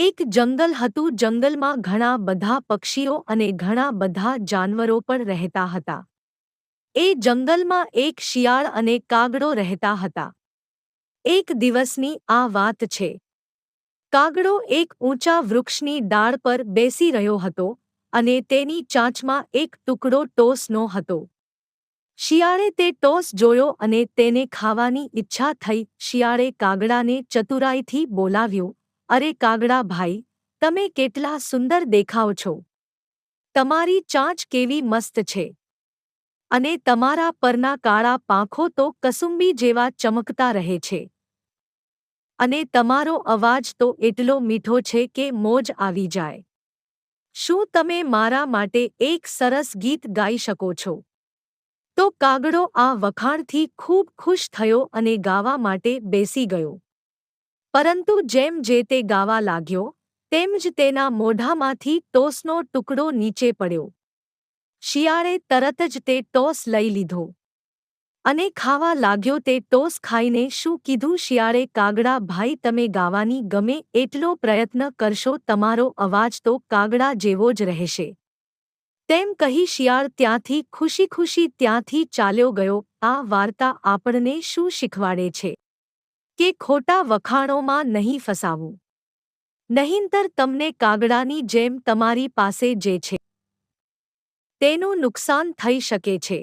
એક જંગલ હતું. જંગલમાં ઘણા બધા પક્ષીઓ અને ઘણા બધા જાનવરો પણ રહેતા હતા. એ જંગલમાં એક શિયાળ અને કાગડો રહેતા હતા. એક દિવસની આ વાત છે. કાગડો એક ઊંચા વૃક્ષની ડાળ પર બેસી રહ્યો હતો અને તેની ચાંચમાં એક ટુકડો ટોસનો હતો. શિયાળે તે ટોસ જોયો અને તેને ખાવાની ઈચ્છા થઈ. શિયાળે કાગડાને ચતુરાઈથી બોલાવ્યું. અરે કાગડા ભાઈ, તમે કેટલા સુંદર દેખાવ છો. તમારી ચાંચ કેવી મસ્ત છે. અને તમારા પરના કાળા પાંખો તો કસુંબી જેવા ચમકતા રહે છે. અને તમારો અવાજ તો એટલો મીઠો છે કે મોજ આવી જાય. શું તમે મારા માટે એક સરસ ગીત ગાઈ શકો છો? તો કાગડો આ વખાણથી ખૂબ ખુશ થયો અને ગાવા માટે બેસી ગયો. પરંતુ જેમ જે તે ગાવા લાગ્યો, તેમ જ તેના મોઢામાંથી ટોસનો ટુકડો નીચે પડ્યો. શિયાળે તરત જ તે ટોસ લઈ લીધો. અને ખાવા લાગ્યો તે ટોસ ખાઈને શું કીધું શિયાળે, કાગડા, ભાઈ, તમે ગાવાની ગમે એટલો પ્રયત્ન કરશો, તમારો અવાજ તો કાગડા જેવો જ રહેશે. તેમ કહી શિયાળ ત્યાંથી ખુશી ખુશી ત્યાંથી ચાલ્યો ગયો. આ વાર્તા આપણને શું શીખવાડે છે? કે ખોટા વખાણોમાં નહીં ફસાવું. નહીંતર તમને કાગડાની જેમ તમારી પાસે જે છે, તેનું નુકસાન થઈ શકે છે.